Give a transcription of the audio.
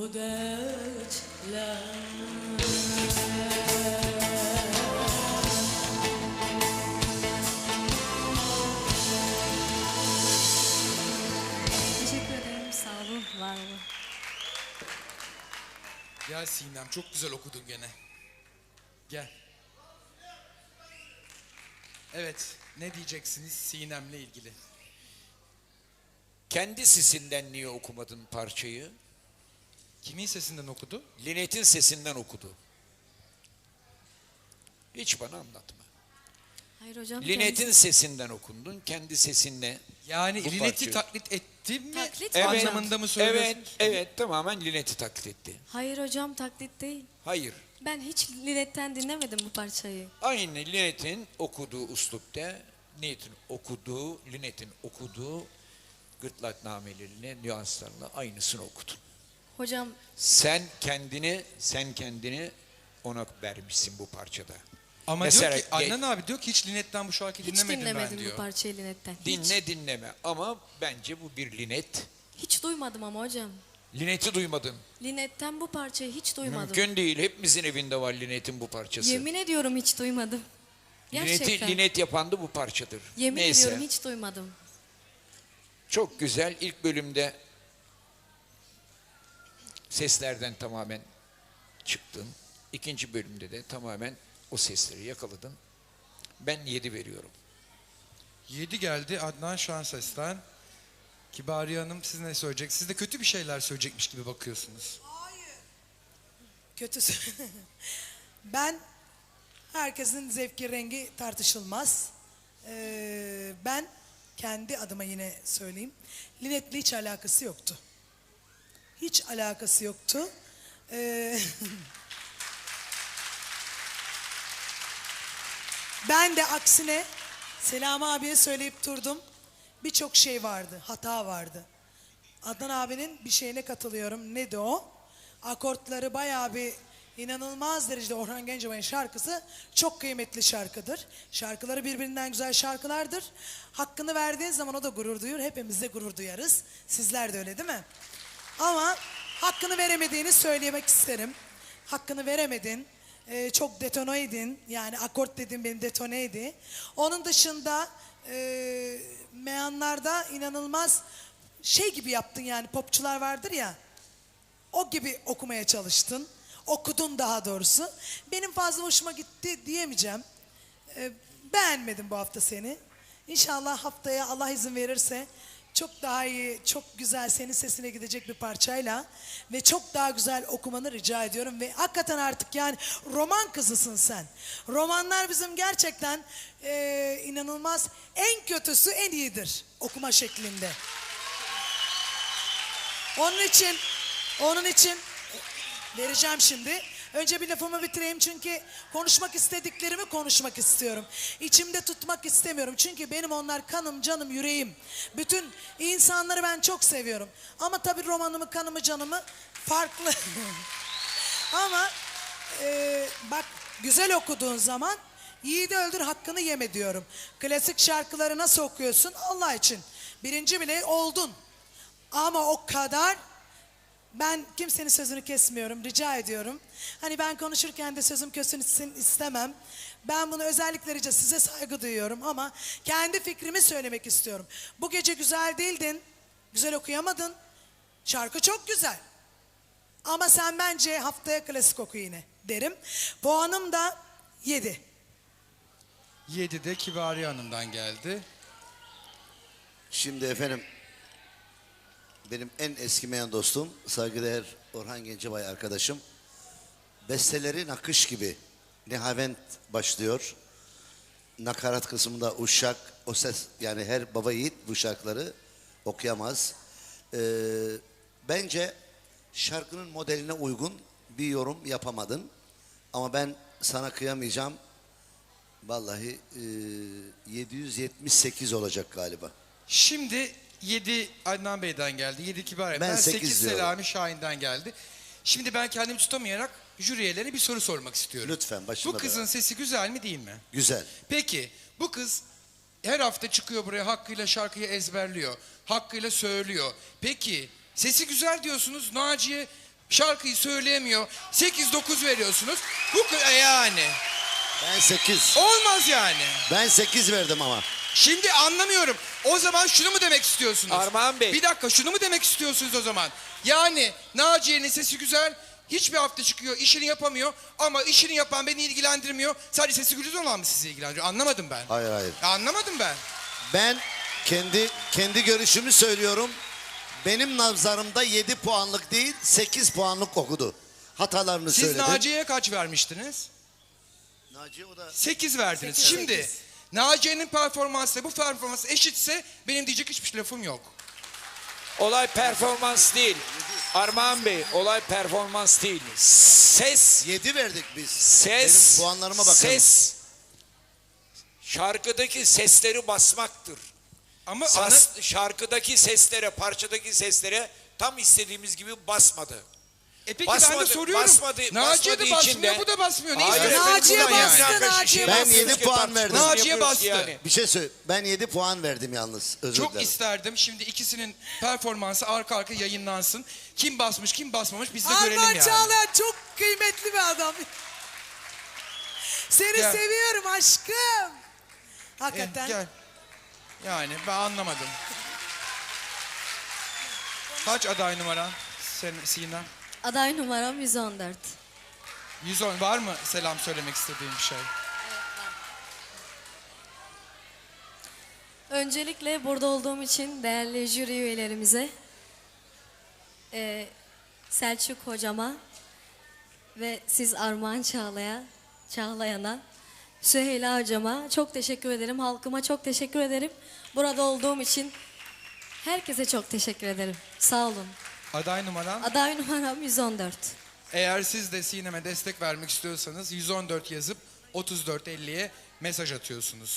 bu dertler Teşekkür ederim. Sağ olun. Var olun. Gel Sinem çok güzel okudun gene. Gel. Evet ne diyeceksiniz Sinem'le ilgili? Kendi sesinden niye okumadın parçayı? Kimin sesinden okudu? Linet'in sesinden okudu. Hiç bana anlatma. Hayır hocam. Linet'in sesinden okundun, kendi sesinle. Yani Linet'i parçayı. taklit etti mi? Taklit Evet, Anlamında mı söylüyorsun? Evet, evet tamamen Linet'i taklit etti. Hayır hocam taklit değil. Hayır, Ben hiç Linet'ten dinlemedim bu parçayı. aynı Linet'in okuduğu uslupta, Linet'in okuduğu, Linet'in okuduğu gırtlak namelerine, nüanslarla aynısını okudun. Hocam Sen kendini, sen kendini ona vermişsin bu parçada. Ama Mesela diyor ki Adnan abi diyor ki hiç Linet'ten bu şarkıyı hiç dinlemedim ben dinlemedim diyor. bu parçayı Linet'ten. Hiç, Dinle dinleme ama bence bu bir Linet. hiç duymadım ama hocam. Linet'i duymadın. Linet'ten bu parçayı hiç duymadım. Mümkün değil. Hepimizin evinde var Linet'in bu parçası. Yemin ediyorum hiç duymadım. Gerçekten. Linet'i Linet yapan da bu parçadır. Yemin Neyse. ediyorum hiç duymadım. Çok güzel. İlk bölümde seslerden tamamen çıktın. İkinci bölümde de tamamen o sesleri yakaladın. Ben yedi veriyorum. 7 geldi Adnan Şanses'ten. Kibariye Hanım siz ne söyleyecek? Siz de kötü bir şeyler söyleyecekmiş gibi bakıyorsunuz. Kötüsü. ben herkesin zevki rengi tartışılmaz. Ee, ben kendi adıma yine söyleyeyim. Linet'le hiç alakası yoktu. Hiç alakası yoktu. Ee, ben de aksine Selam abiye söyleyip durdum. Birçok şey vardı, hata vardı. Adnan abinin bir şeyine katılıyorum. Nedir o? Akortları bayağı bir inanılmaz derecede Orhan Gencebay'ın şarkısı çok kıymetli şarkıdır. Şarkıları birbirinden güzel şarkılardır. Hakkını verdiğin zaman o da gurur duyur. Hepimiz de gurur duyarız. Sizler de öyle değil mi? Ama hakkını veremediğini söylemek isterim. Hakkını veremedin. Ee, çok detoneydin. Yani akort dedim beni detoneydi. Onun dışında e, meyanlarda inanılmaz şey gibi yaptın yani popçular vardır ya. O gibi okumaya çalıştın. Okudun daha doğrusu. Benim fazla hoşuma gitti diyemeyeceğim. Ee, beğenmedim bu hafta seni. İnşallah haftaya Allah izin verirse çok daha iyi, çok güzel senin sesine gidecek bir parçayla ve çok daha güzel okumanı rica ediyorum ve hakikaten artık yani roman kızısın sen. Romanlar bizim gerçekten eee, inanılmaz en kötüsü en iyidir okuma şeklinde. Onun için, onun için vereceğim şimdi. Önce bir lafımı bitireyim çünkü konuşmak istediklerimi konuşmak istiyorum. İçimde tutmak istemiyorum. Çünkü benim onlar kanım, canım, yüreğim. Bütün insanları ben çok seviyorum. Ama tabii romanımı, kanımı, canımı farklı. Ama e, bak güzel okuduğun zaman yiğidi öldür hakkını yeme diyorum. Klasik şarkıları nasıl okuyorsun? Allah için. Birinci bile oldun. Ama o kadar ben kimsenin sözünü kesmiyorum, rica ediyorum. Hani ben konuşurken de sözüm kösün istemem. Ben bunu özellikle rica size saygı duyuyorum ama kendi fikrimi söylemek istiyorum. Bu gece güzel değildin, güzel okuyamadın. Şarkı çok güzel. Ama sen bence haftaya klasik oku yine derim. Puanım da 7. 7 de Kibariye Hanım'dan geldi. Şimdi efendim benim en eski meyan dostum saygıdeğer Orhan Gencebay arkadaşım. Besteleri nakış gibi Nihavent başlıyor. Nakarat kısmında uşak o ses yani her baba yiğit bu şarkıları okuyamaz. Ee, bence şarkının modeline uygun bir yorum yapamadın. Ama ben sana kıyamayacağım. Vallahi e, 778 olacak galiba. Şimdi 7 Adnan Bey'den geldi. 7 Kibariye'den. Ben 8 sekiz diyorum. Selami Şahin'den geldi. Şimdi ben kendimi tutamayarak jüriyelere bir soru sormak istiyorum. Lütfen, başımla Bu kızın beraber. sesi güzel mi değil mi? Güzel. Peki bu kız her hafta çıkıyor buraya hakkıyla şarkıyı ezberliyor. Hakkıyla söylüyor. Peki sesi güzel diyorsunuz. Naciye Şarkıyı söyleyemiyor. 8-9 veriyorsunuz. Bu kı- yani. Ben 8. Olmaz yani. Ben 8 verdim ama. Şimdi anlamıyorum. O zaman şunu mu demek istiyorsunuz? Armağan Bey. Bir dakika şunu mu demek istiyorsunuz o zaman? Yani Naciye'nin sesi güzel. Hiçbir hafta çıkıyor, işini yapamıyor ama işini yapan beni ilgilendirmiyor. Sadece sesi güzel olan mı sizi ilgilendiriyor? Anlamadım ben. Hayır hayır. Ya anlamadım ben. Ben kendi kendi görüşümü söylüyorum. Benim nazarımda 7 puanlık değil 8 puanlık okudu. Hatalarını Siz söyledim. Naciye'ye kaç vermiştiniz? Naciye o da 8 verdiniz. Şimdi. Naciye'nin performansı bu performans eşitse benim diyecek hiçbir lafım yok. Olay performans değil. Armağan Bey olay performans değil. Ses 7 verdik biz. Ses, Benim puanlarıma bakın. ses, şarkıdaki sesleri basmaktır. Ama ana, Sas, şarkıdaki seslere, parçadaki seslere tam istediğimiz gibi basmadı. E peki ben basmadı, de soruyorum. basmadı, Naciye de basmadığı basmıyor, için de- bu da basmıyor. Ne Hayır istiyorsunuz Naciye bundan bastı, yani? Naciye Ben bastı. yedi puan verdim. Naciye bastı. Yani. Bir şey söyle. Ben 7 puan verdim yalnız. Özür Çok dilerim. isterdim şimdi ikisinin performansı arka arka yayınlansın. Kim basmış kim basmamış biz de görelim Armağan yani. Çağlayan çok kıymetli bir adam. Seni Gel. seviyorum aşkım. Eh, Hakikaten. gel. Yani ben anlamadım. Kaç aday numaran sen, Sina? Aday numaram 114. 110 var mı selam söylemek istediğin bir şey? Öncelikle burada olduğum için değerli jüri üyelerimize, eee, Selçuk hocama ve siz Armağan Çağlayan, Çağlayan'a, Süheyla hocama çok teşekkür ederim. Halkıma çok teşekkür ederim. Burada olduğum için herkese çok teşekkür ederim. Sağ olun. Aday numaran? Aday numaram 114. Eğer siz de Sinem'e destek vermek istiyorsanız 114 yazıp 3450'ye mesaj atıyorsunuz.